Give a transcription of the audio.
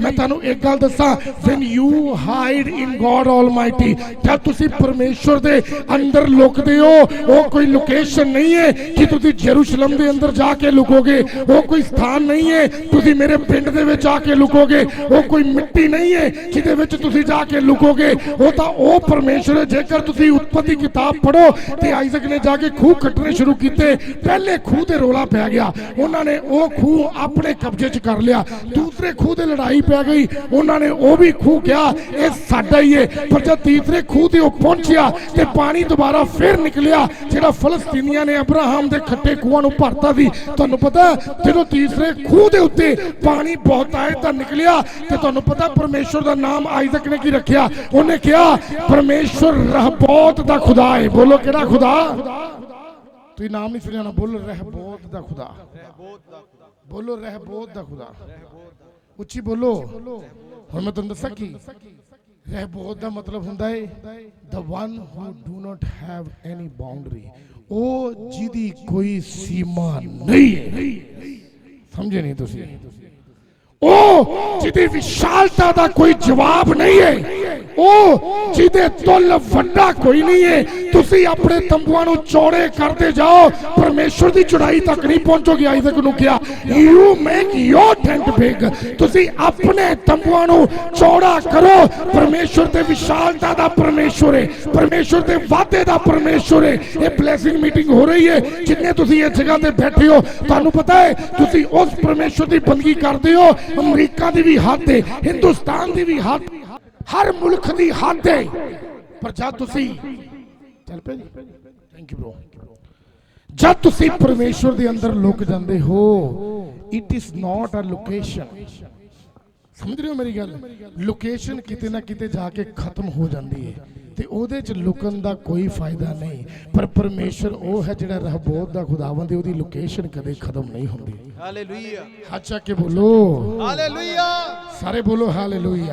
ਮੈਂ ਤੁਹਾਨੂੰ ਇੱਕ ਗੱਲ ਦੱਸਾਂ, when you hide in God almighty, ਜਦ ਤੁਸੀਂ ਪਰਮੇਸ਼ਵਰ ਦੇ ਅੰਦਰ ਲੁਕਦੇ ਹੋ, ਉਹ ਕੋਈ ਲੋਕੇਸ਼ਨ ਨਹੀਂ ਹੈ ਕਿ ਤੁਸੀਂ ਜੈਰੂਸ਼ਲਮ ਦੇ ਅੰਦਰ ਜਾ ਕੇ ਲੁਕੋਗੇ। ਉਹ ਕੋਈ ਸਥਾਨ ਨਹੀਂ ਹੈ, ਤੁਸੀਂ ਮੇਰੇ ਪਿੰਡ ਦੇ ਵਿੱਚ ਆ ਕੇ ਲੁਕੋਗੇ। ਉਹ ਕੋਈ ਮਿੱਟੀ ਨਹੀਂ ਹੈ ਜਿਹਦੇ ਵਿੱਚ ਤੁਸੀਂ ਜਾ ਕੇ ਲੁਕੋਗੇ। ਉਹ ਤਾਂ ਉਹ ਪਰਮੇਸ਼ਰ ਜੇਕਰ ਤੁਸੀਂ ਉਤਪਤੀ ਕਿਤਾਬ ਪੜੋ ਤੇ ਆਈਜ਼ਕ ਨੇ ਜਾ ਕੇ ਖੂਹ ਕੱਟਣੇ ਸ਼ੁਰੂ ਕੀਤੇ, ਪਹਿਲੇ ਖੂਹ ਤੇ ਰੋਲਾ ਪੈ ਗਿਆ। ਉਹਨਾਂ ਨੇ ਉਹ ਖੂਹ ਆਪਣੇ ਕਬਜ਼ੇ 'ਚ ਕਰ ਲਿਆ। ਦੂਸਰੇ ਖੂਹ ਤੇ ਲੜਾਈ ਪੈ ਗਈ। ਉਹਨਾਂ ਨੇ ਉਹ ਵੀ ਖੂਹ ਕਿਹਾ, ਇਹ ਸਾਡਾ ਹੀ ਹੈ ਪਰ ਜਦ ਤੀਸਰੇ ਖੂਹ ਤੇ ਉਹ ਪਹੁੰਚਿਆ ਤੇ ਪਾਣੀ ਦੁਬਾਰਾ ਫਿਰ ਨਿਕਲਿਆ, ਜਿਹੜਾ ਫਲਸਤੀਨੀਆਂ ਨੇ ਅਬਰਾਹਮ ਦੇ ਖੱਟੇ ਖੂਹਾਂ ਨੂੰ ਭਰਤਾ ਸੀ। ਤੁਹਾਨੂੰ ਪਤਾ, ਜਦੋਂ ਤੀਸਰੇ ਖੂਹ ਦੇ ਉੱਤੇ ਪਾਣੀ ਬਹੁਤ ਆਏ ਤਾਂ ਨਿਕਲਿਆ ਤੇ ਤੁਹਾਨੂੰ ਪਤਾ ਪਰਮੇਸ਼ਵਰ ਦਾ ਨਾਮ ਆਈਜ਼ਕ ਨੇ ਕੀ ਰੱਖਿਆ? ਉਹਨੇ ਕਿਹਾ ਪਰਮੇਸ਼ਵਰ ਰਹਿਬੋਤ ਦਾ ਖੁਦਾ ਹੈ ਬੋਲੋ, ਕਿਹੜਾ ਖੁਦਾ? ਤੁਸੀਂ ਨਾਮ ਨਹੀਂ ਸੁਣਿਆ ਨਾ ਬੋਲੋ ਰਹਿਬੋਤ ਦਾ ਖੁਦਾ। ਬੋਲੋ ਰਹਿਬੋਤ ਦਾ ਖੁਦਾ। ਉੱਚੀ ਬੋਲੋ ਹੁਣ ਮੈਂ ਤੁਹਾਨੂੰ ਦੱਸਾਂ ਕੀ ਰਹਿਬੋਤ ਦਾ ਮਤਲਬ ਹੁੰਦਾ ਹੈ the one who do not have any boundary ਉਹ ਜਿਹਦੀ ਕੋਈ ਸੀਮਾ ਨਹੀਂ ਹੈ ਸਮਝੇ ਨਹੀਂ ਤੁਸੀਂ ਉਹ ਜਿਹਦੀ ਵਿਸ਼ਾਲਤਾ ਦਾ ਕੋਈ ਜਵਾਬ ਨਹੀਂ ਹੈ ਉਹ ਜਿਹਦੇ ਤੁਲ ਵੱਡਾ ਕੋਈ ਨਹੀਂ ਹੈ ਤੁਸੀਂ ਆਪਣੇ ਤੰਬੂਆਂ ਨੂੰ ਚੌੜੇ ਕਰਦੇ ਜਾਓ। ਪਰਮੇਸ਼ਵਰ ਦੀ ਚੜਾਈ ਤੱਕ ਨਹੀਂ ਪਹੁੰਚੋਗੇ ਆਈ ਤੱਕ ਨੂੰ ਕਿਹਾ। You make your tent big ਤੁਸੀਂ ਆਪਣੇ ਤੰਬੂਆਂ ਨੂੰ ਚੌੜਾ ਕਰੋ। ਪਰਮੇਸ਼ਵਰ ਤੇ ਵਿਸ਼ਾਲਤਾ ਦਾ ਪਰਮੇਸ਼ਵਰ ਹੈ ਪਰਮੇਸ਼ਵਰ ਤੇ ਵਾਅਦੇ ਦਾ ਪਰਮੇਸ਼ਵਰ ਹੈ ਇਹ ਬਲੇਸਿੰਗ ਮੀਟਿੰਗ ਹੋ ਰਹੀ ਹੈ ਜਿੰਨੇ ਤੁਸੀਂ ਇਸ ਜਗ੍ਹਾ ਤੇ ਬੈਠੇ ਹੋ, ਤੁਹਾਨੂੰ ਪਤਾ ਹੈ ਤੁਸੀਂ ਉਸ ਪਰਮੇਸ਼ਵਰ ਦੀ ਬੰਦਗੀ ਕਰਦੇ ਹੋ। ਅਮਰੀਕਾ ਦੀ ਵੀ ਹੱਦ ਹੈ ਹਿੰਦੁਸਤਾਨ ਦੀ ਵੀ ਹੱਦ ਹਰ ਮੁਲਕ ਦੀ ਹੱਦ ਹੈ। ਪਰ ਜਦ ਤੁਸੀਂ ਚੱਲ ਪਏ ਥੈਂਕ ਯੂ ਬ్రో ਜਦ ਤੁਸੀਂ ਪਰਮੇਸ਼ਵਰ ਦੇ ਅੰਦਰ ਲੁਕ ਜਾਂਦੇ ਹੋ it is not a location ਸਮਝ ਰਹੇ ਹੋ ਮੇਰੀ ਗੱਲ? ਲੋਕੇਸ਼ਨ ਕਿਤੇ ਨਾ ਕਿਤੇ ਜਾ ਕੇ ਖਤਮ ਹੋ ਜਾਂਦੀ ਹੈ। ਤੇ ਉਹਦੇ ਚ ਲੁਕਣ ਦਾ ਕੋਈ ਫਾਇਦਾ ਨਹੀਂ। ਪਰ ਪਰਮੇਸ਼ਰ ਉਹ ਹੈ ਜਿਹੜਾ ਰਹਿਬੋਤ ਦਾ ਖੁਦਾਵੰਦ ਹੈ ਉਹਦੀ ਲੋਕੇਸ਼ਨ ਕਦੇ ਖਤਮ ਨਹੀਂ ਹੁੰਦੀ। ਹਾਲੇਲੂਇਆ ਹੱਥ ਚੱਕ ਕੇ ਬੋਲੋ। ਹਾਲੇਲੂਇਆ ਸਾਰੇ ਬੋਲੋ ਹਾਲੇਲੂਇਆ